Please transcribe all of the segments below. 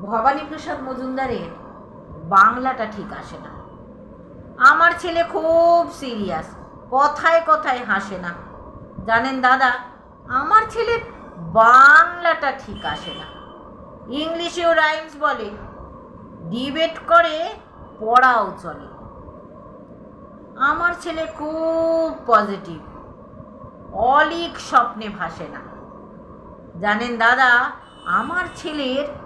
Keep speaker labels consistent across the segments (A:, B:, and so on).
A: ভবানীপ্রসাদ মজুমদারের বাংলাটা ঠিক আসে না। আমার ছেলে খুব সিরিয়াস, কথায় কথায় হাসে না। জানেন দাদা, আমার ছেলের বাংলাটা ঠিক আসে না। ইংলিশেও রাইমস বলে, ডিবেট করে, পড়াও চলে। আমার ছেলে খুব পজিটিভ, অলিক স্বপ্নে ভাসে না। জানেন দাদা, আমার ছেলের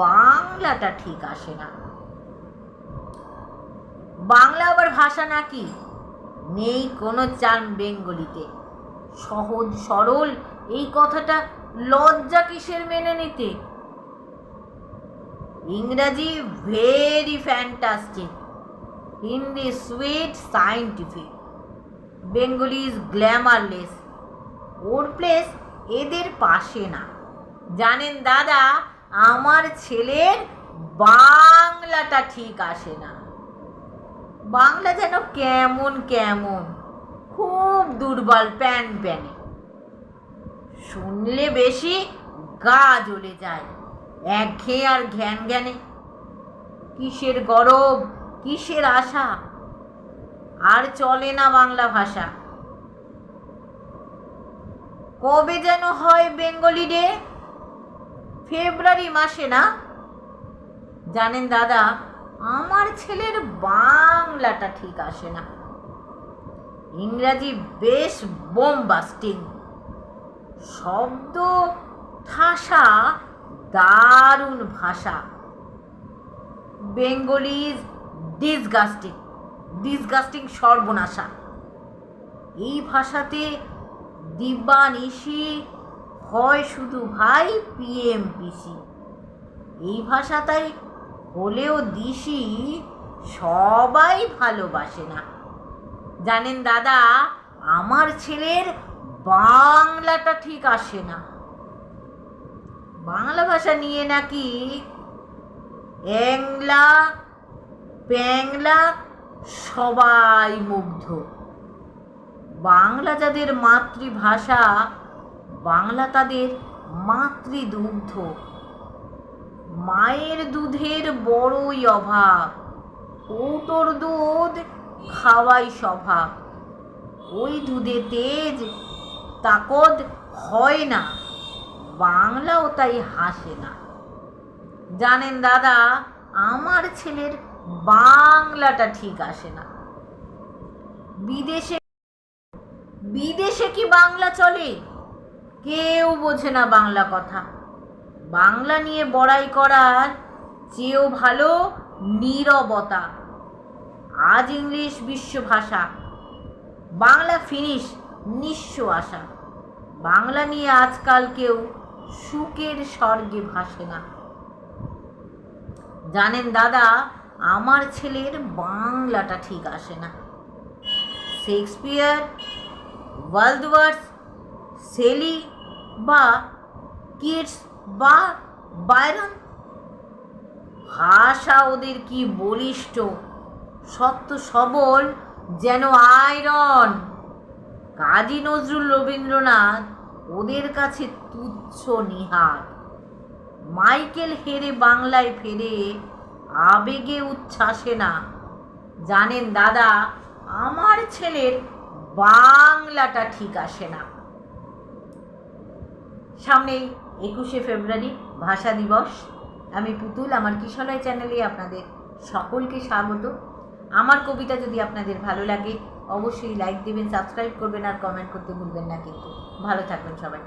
A: বাংলাটা ঠিক আসে না। বাংলা আবার ভাষা নাকি? নেই কোনো চান বেঙ্গলিতে। সহজ, সরল, এই কথাটা লজ্জা কিসের মেনে নিতে? ইংরাজি very fantastic Hindi sweet scientific Bengali is glamourless or place এদের পাশে না। জানেন দাদা আমার ছেলের বাংলাটা ঠিক আসে না। বাংলা যেন কেমন কেমন, খুব দুর্বল প্যান প্যানে। শুনলে বেশি গা জ্বলে যায় একঘেয়ে আর ঘ্যান জ্ঞানে কিসের গরব, কিসের আশা? আর চলে না বাংলা ভাষা। কবে যেন হয় বেঙ্গলি ডে? ফেব্রুয়ারি মাসে না? জানেন দাদা, আমার ছেলের বাংলাটা ঠিক আসে না। ইংরাজি বেশ বোমবাস্টিং শব্দ, ঠাসা, দারুণ ভাষা। বেঙ্গলি ইজ ডিসগাস্টিং ডিসগাস্টিং সর্বনাশা। এই ভাষাতে দিব্যানিশি হয় শুধু ভাই পিএমপিসি এই ভাষাটাই হলেও দিশি সবাই ভালোবাসে না। জানেন দাদা, আমার ছেলের বাংলাটা ঠিক আসে না। বাংলা ভাষা নিয়ে নাকি অ্যাংলা, প্যাংলা সবাই মুগ্ধ। বাংলা যাদের মাতৃভাষা বাংলা তাদের মাতৃদুগ্ধ। মায়ের দুধের বড়ই অভাব। কৌটোর দুধ খাওয়াই স্বভাব ওই দুধে তেজ, তাকদ হয় না। বাংলাও তাই হাসে না। জানেন দাদা, আমার ছেলের বাংলাটা ঠিক আসে না। বিদেশে বিদেশে কি বাংলা চলে? কেউ বোঝে না বাংলা কথা। বাংলা নিয়ে বড়াই করার চেয়েও ভালো নীরবতা। আজ ইংলিশ বিশ্ব ভাষা। বাংলা ফিনিশ নিঃস্ব আশা। বাংলা নিয়ে আজকাল কেউ সুখের স্বর্গে ভাসে না। জানেন দাদা, আমার ছেলের বাংলাটা ঠিক আসে না। শেক্সপিয়ার ওয়ার্ল্ডওয়ার্স সেলি বা কিডস বা বাইরন? ভাষা ওদের কি বলিষ্ঠ? সত্য সবল যেন আয়রন। কাজী নজরুল রবীন্দ্রনাথ ওদের কাছে তুচ্ছ নিহার। মাইকেল হেরে বাংলায় ফেরে আবেগে উচ্ছ্বাসে না। জানেন দাদা, আমার ছেলের বাংলাটা ঠিক আসে না। সামনেই একুশে ফেব্রুয়ারি ভাষা দিবস। আমি পুতুল, আমার কিশলয় চ্যানেলে আপনাদের সকলকে স্বাগত। আমার কবিতা যদি আপনাদের ভালো লাগে, অবশ্যই লাইক দেবেন, সাবস্ক্রাইব করবেন আর কমেন্ট করতে ভুলবেন না কিন্তু। ভালো থাকবেন সবাই।